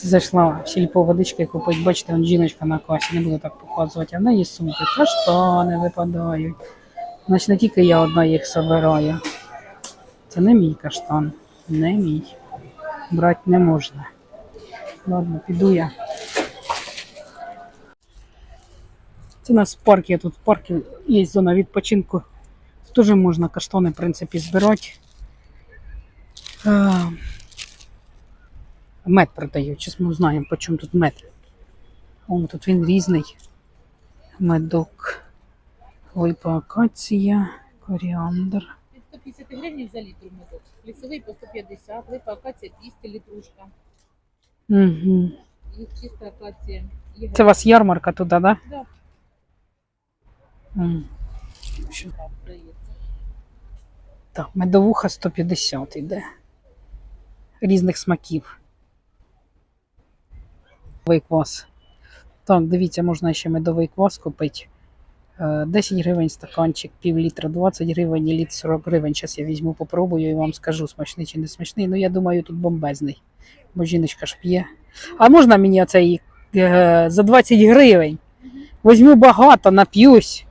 Це зайшла в сільпо водички купити. Бачите, он жіночка на касі, не буду так показувати, а в неї сумки. Каштани випадають. Значить, не тільки я одна їх собираю. Це не мій каштан, не мій. Брати не можна. Ладно, піду я. Це у нас парк, є тут в парку є зона відпочинку. Теж можна каштани, в принципі, збирати. Мед продають. Зараз ми знаємо, по чому тут мед. О, тут він різний. Медок. Липа акація, коріандр. 150 гривень за літр медок. Лісовий по 150, липа акація 200 літрушка. Угу. Їх чиста акація. Є Це у вас ярмарка туди, так? Да? Да. М. грибка. Так, медовуха 150 йде. Різних смаків. Квас. Так, дивіться, можна ще медовий квас купити. Е, 10 гривень стаканчик, пів літра, 20 гривень і літр 40 гривень. Зараз я візьму, попробую і вам скажу, смачний чи не смачний. Ну, я думаю, тут бомбезний. Бо жіночка ж п'є. А можна мені оцей е, за 20 гривень? Візьму багато, нап'юсь.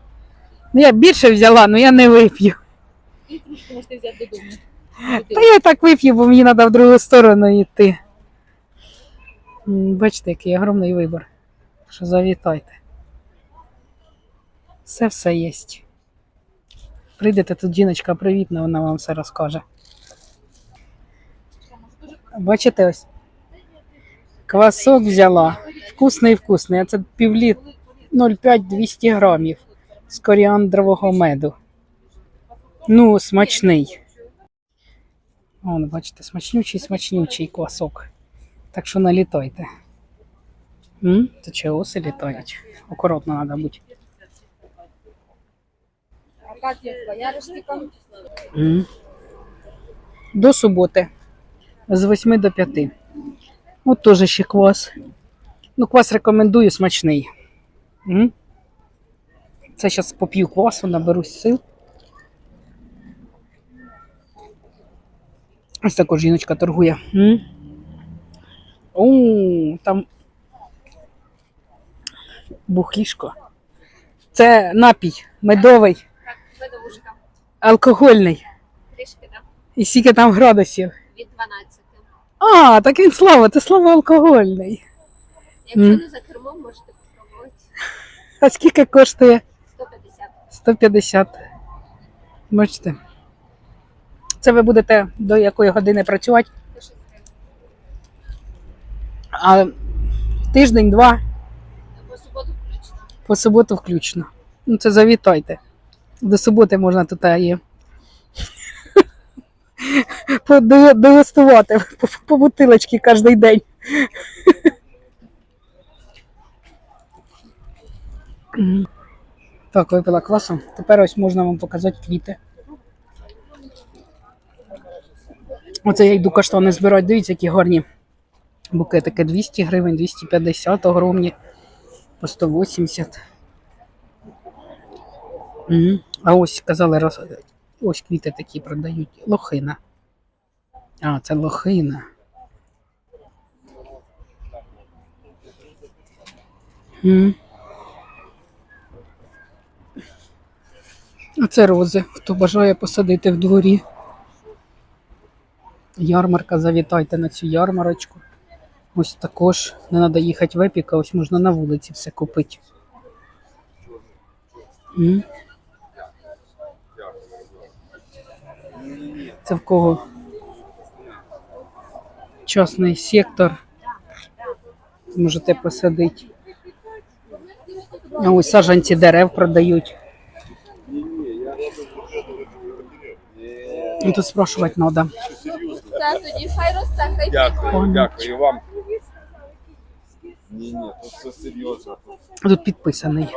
Ну, я більше взяла, але я не вип'ю. Літрушку можете взяти додому. Та я так вип'ю, бо мені треба в другу сторону йти. Бачите, який огромний вибір. Що завітайте. Все все є. Прийдете тут жіночка привітна, вона вам все розкаже. Бачите ось? Квасок взяла. Вкусний вкусний. А це півліт 0,5-200 грамів з коріандрового меду. Ну, смачний. Вон, бачите, смачнючий, смачнючий квасок. Так що налітайте. М? Це чого оси літають? Акуратно треба бути. М. До суботи. З 8 до 5. От теж ще квас. Ну, квас рекомендую смачний. М? Це зараз поп'ю квасу, наберусь сил. Ось також жіночка торгує. М? О, там бухлішко. Це напій медовий, Так, медовушка. алкогольний. Трішки, так? І скільки там градусів. Від 12. А, так він слава, це слава алкогольний. Якщо не за кермом, можете спробувати. А скільки коштує? 150. 150. Бачите. Це ви будете до якої години працювати? До 6 А тиждень-два По суботу включно. по суботу включно. Ну, це завітайте. До суботи можна тут поде- дегустувати по, по бутилочці кожен день. Так, випила квасу. Тепер ось можна вам показати квіти. Оце я йду каштани збирати. Дивіться, які гарні букетики. 200 гривень, 250 огромні, по 180. Мгм. А ось казали, ось квіти такі продають. Лохина. А, це лохина. М. А це рози. Хто бажає посадити в дворі. Ярмарка, завітайте на цю ярмарочку. Ось також не треба їхати в епіка, ось можна на вулиці все купити. М. Це в кого? Частний сектор. Можете посадити. А ось саджанці дерев продають. Ну, Тут спрашувати треба. Дякую, дякую вам. Ні, ні, тут все серйозно. Тут підписаний.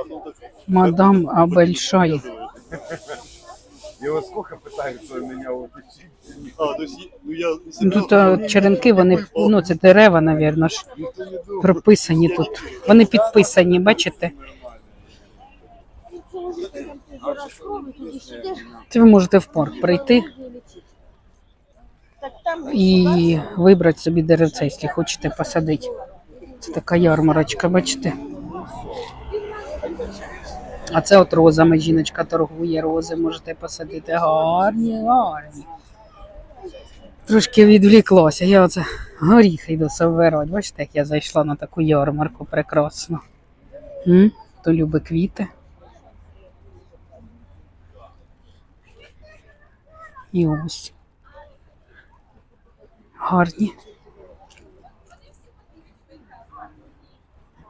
Мадам Абельшай. І скільки питаються мене уточнити. А, то есть, ну я Ну, Тут черенки, вони, ну це дерева, напевно ж, прописані тут. Вони підписані, бачите? Це ви можете в парк прийти. і вибрати собі деревце, якщо хочете посадити. Це така ярмарочка, бачите? А це от розами жіночка торгує рози, можете посадити. Гарні, гарні. Трошки відвліклося. Я оце горіхи йду собирати. Бачите, як я зайшла на таку ярмарку прекрасно. М? Хто любить квіти. І ось. Гарні.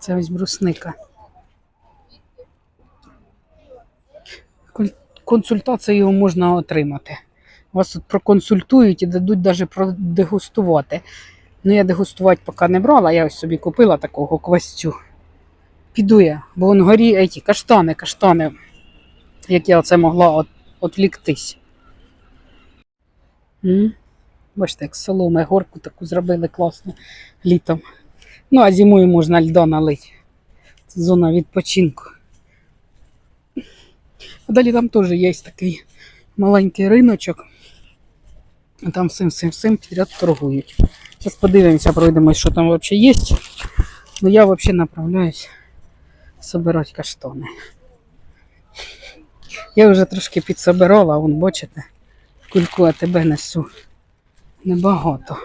Це ось брусника. Кон- Консультацію можна отримати. Вас тут проконсультують і дадуть навіть продегустувати. Ну, я дегустувати поки не брала, я ось собі купила такого квасцю. Піду я, бо вон горі еті, каштани, каштани, як я оце могла от, отвліктись. М? Бачите, як соломи горку таку зробили класно літом. Ну, а зимою можна льда налити. Це зона відпочинку. А далі там теж є такий маленький риночок. А Там всім всім всім підряд торгують. Зараз подивимося, пройдемось, що там взагалі є. Ну я взагалі направляюсь собирати каштани. Я вже трошки підсобирала, вон, бачите, кульку а тебе несу. Небагато.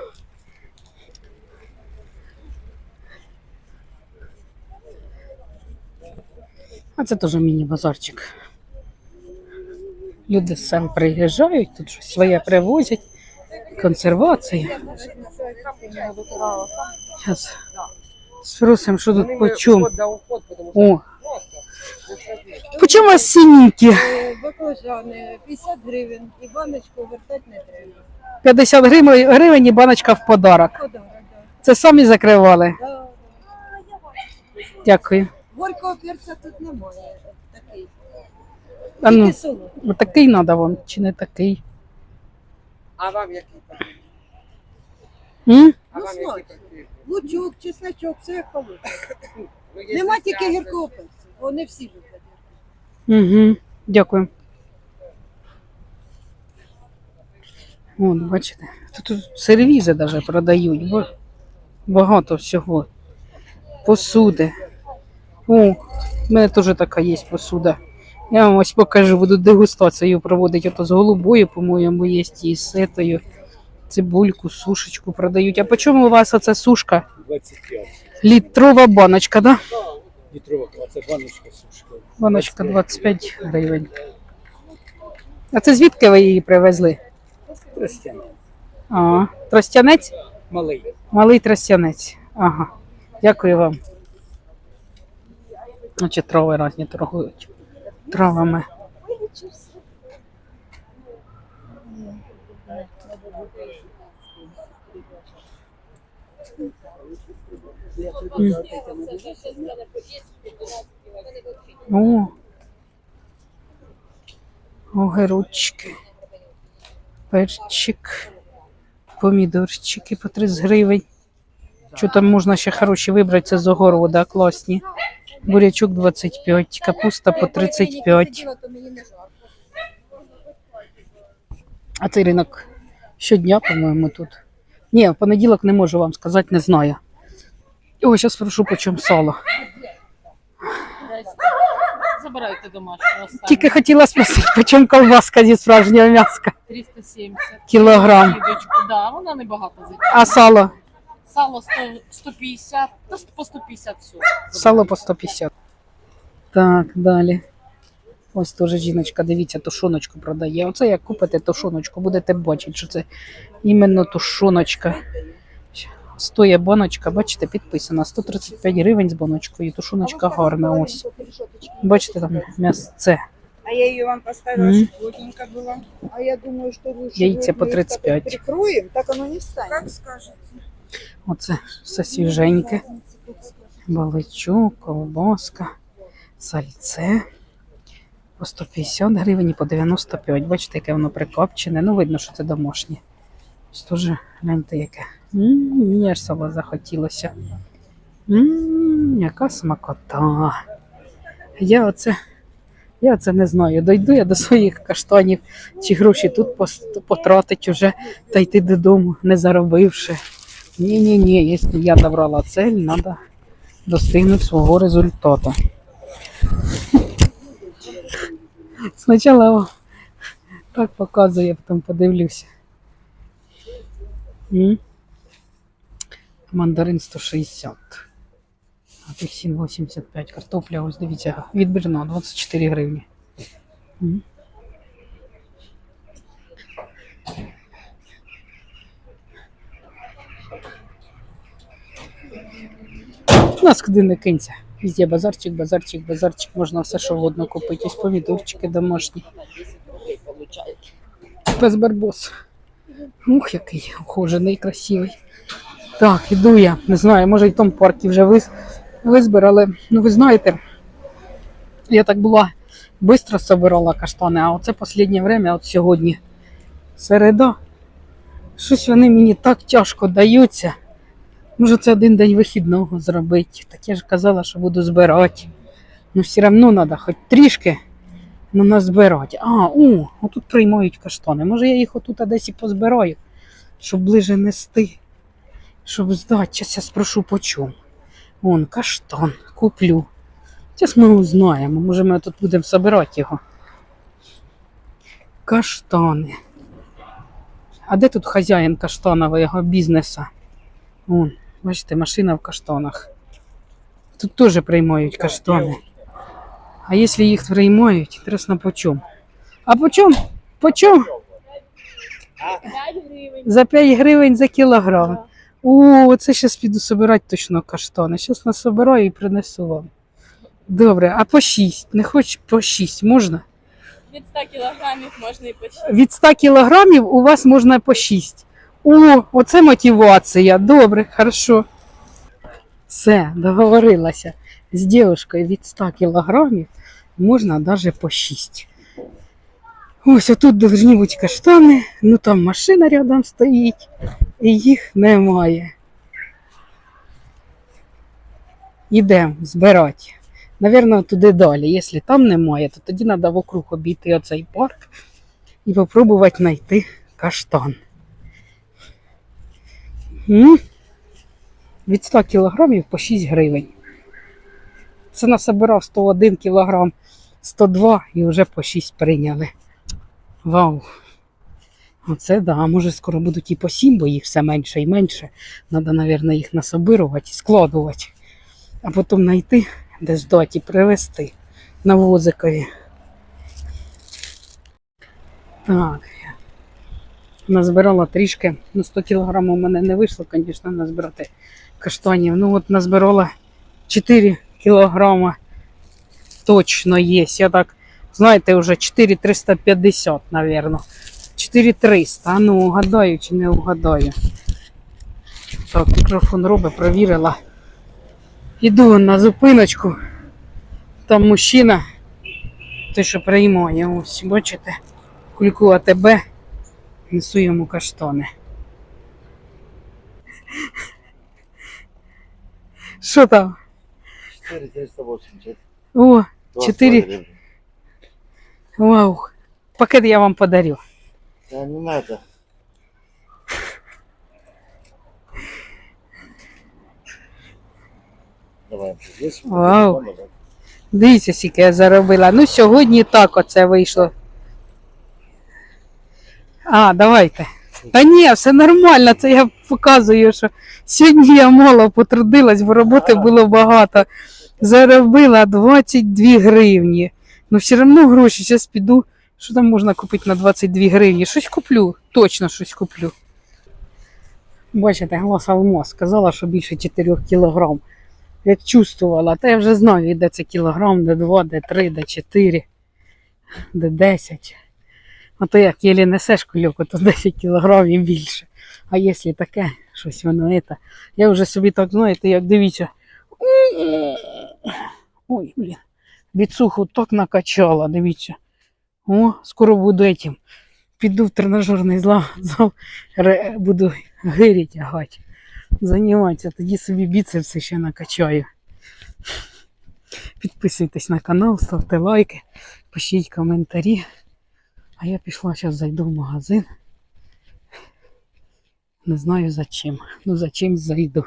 А це теж міні-базарчик. Люди сам приїжджають, тут щось своє привозять, консервація. Зараз спросимо, що тут по чому. О, по чому? Баклажани 50 гривень і баночку вертати не треба. 50 гривень, гривень і баночка в подарок. Подарок, да. Це самі закривали. Да. Дякую. Горького перця тут немає. Такий. А ну, Тільки солодкий. такий треба вам, чи не такий? А вам який там? М? А Ну, вам смачно. Лучок, чесночок, все як получше. Ну, є Нема десятки. тільки гіркого перцю. Вони всі люблять. Угу. Дякую. От, бачите, тут, тут сервізи навіть продають, бо багато всього. Посуди. О, в мене теж така є посуда. Я вам ось покажу, буду дегустацію проводити. Ото з голубою, по-моєму, є і з сетою. Цибульку, сушечку продають. А по чому у вас оця сушка? 25 Літрова баночка, да? літрова, а це баночка сушка. Баночка 25 гривень. А це звідки ви її привезли? Тростяне. А, тростянець? Малий. Малий тростянець. Ага. Дякую вам. Значить, трави різні торгують. Травами. О. Огірочки. Перчик. Помідорчики по 30 гривень. Що там можна ще хороші вибрати, це з огорода, класні. Бурячок 25, капуста по 35. А цей ринок щодня, по-моєму, тут. Ні, в понеділок не можу вам сказати, не знаю. О, зараз прошу по чому сало. Забирайте домашнього. Тільки хотіла спросити, по чому колбаска зі справжнього м'яска. 370. Кілограм. Да, вона не багато зайде. А сало? Сало 100, 150, та по 150 все. Сало по 150. Так, далі. Ось теж жіночка, дивіться, тушоночку продає. Оце як купите тушоночку, будете бачити, що це іменно тушоночка. Стоє баночка, бачите, підписана 135 гривень з баночкою. Тушоночка гарна ось. Бачите, там м'ясце. А я ее вам поставила, Мгм. чтобы плотненько было. А я думаю, что лучше Яйца будет по мы их 35. так прикроем, так оно не встанет. Как скажете. Оце все свіженьке. Баличок, колбаска, сальце. По 150 гривень і по 95. Бачите, яке воно прикопчене. Ну, видно, що це домашнє. Ось теж гляньте яке. Мені аж сало захотілося. М, яка смакота. Я оце Я це не знаю. Дойду я до своїх каштанів, чи гроші тут потратить уже та йти додому, не заробивши. Ні, якщо я добрала цель, треба достигнути свого результату. Спочатку так показує, потім подивлюся. Мандарин 160. Апельсин 85. Картопля, ось дивіться, відбірна 24 гривні. У нас куди не кинься. Везде базарчик, базарчик, базарчик. Можна все, що угодно купити. Ось помідорчики домашні. Без барбос. Ух, який ухожений, красивий. Так, іду я. Не знаю, може і в тому парку вже вис... визбирали. Ну, ви знаєте, я так була швидко собирала каштани, а оце останнє время, от сьогодні, середа, щось вони мені так тяжко даються. Може, це один день вихідного зробити. Так я ж казала, що буду збирати. Ну, все одно треба хоч трішки ну, назбирати. А, о, отут приймають каштани. Може, я їх отут десь і позбираю, щоб ближе нести, щоб здати. Зараз я спрошу по чому. Вон, каштан, куплю. Зараз ми узнаємо. Може, ми тут будемо збирати його. Каштани. А де тут хазяїн каштанового бізнесу? Вон, бачите, машина в каштанах. Тут теж приймають каштани. А якщо їх приймають, інтересно по чому? А по чому? По чому? За 5 гривень за кілограм. О, це зараз піду собирати точно каштани. Зараз насобираю і принесу вам. Добре, а по 6? Не хоч по 6 можна? Від 100 кілограмів можна і по 6. Від 100 кілограмів у вас можна по 6. О, оце мотивація. Добре, хорошо. Все, договорилася. З дівчинкою від 100 кілограмів можна навіть по 6. Ось отут повинні бути каштани, ну там машина рядом стоїть, і їх немає. Йдемо збирати. Навірно, туди далі. Якщо там немає, то тоді треба вокруг обійти оцей парк і спробувати знайти каштан. Від 100 кілограмів по 6 гривень. Це насобирав 101 кілограм, 102 і вже по 6 прийняли. Вау! Оце да, може скоро будуть і по 7, бо їх все менше і менше. Треба, мабуть, їх насобирувати, складувати, а потім знайти, де здати і привезти на возикові. Так. Назбирала трішки. Ну, 100 кг у мене не вийшло, звісно, назбирати каштанів. Ну, от назбирала 4 кілограма точно є. Я так, знаєте, вже 4350, мабуть. 4300. А ну, угадаю чи не угадаю. Так, мікрофон робить, провірила. Іду на зупиночку. Там мужчина, той, що приймає, ось, бачите, кульку АТБ, несу йому каштани. Що там? 4380. О, 20 Четыре. гривен. вау. Пакет я вам подарю. Да не надо. Давай, здесь. Вау. Дивіться, скільки я заробила. Ну, сьогодні так оце вийшло. А, давайте. Та ні, все нормально. Це я показую, що сьогодні я мало потрудилась, бо роботи було багато. Заробила 22 гривні. Ну, все одно гроші. Зараз піду. Що там можна купити на 22 гривні? Щось куплю. Точно щось куплю. Бачите, глас алмаз сказала, що більше 4 кілограм. Як чувствувала, та я вже знаю, де це кілограм, де 2, де 3, де 4, де 10. А то як єлі несеш кульоку, то 10 кілограмів більше. А якщо таке, щось воно це. Я вже собі так, знаєте, як дивіться. Ой, блін. Відсуху так накачала, дивіться. О, скоро буду этим. Піду в тренажерний зал буду гирі тягати. Займатися, тоді собі біцепси ще накачаю. Підписуйтесь на канал, ставте лайки, пишіть коментарі. А я пішла зараз зайду в магазин. Не знаю за чим. Ну за чим зайду.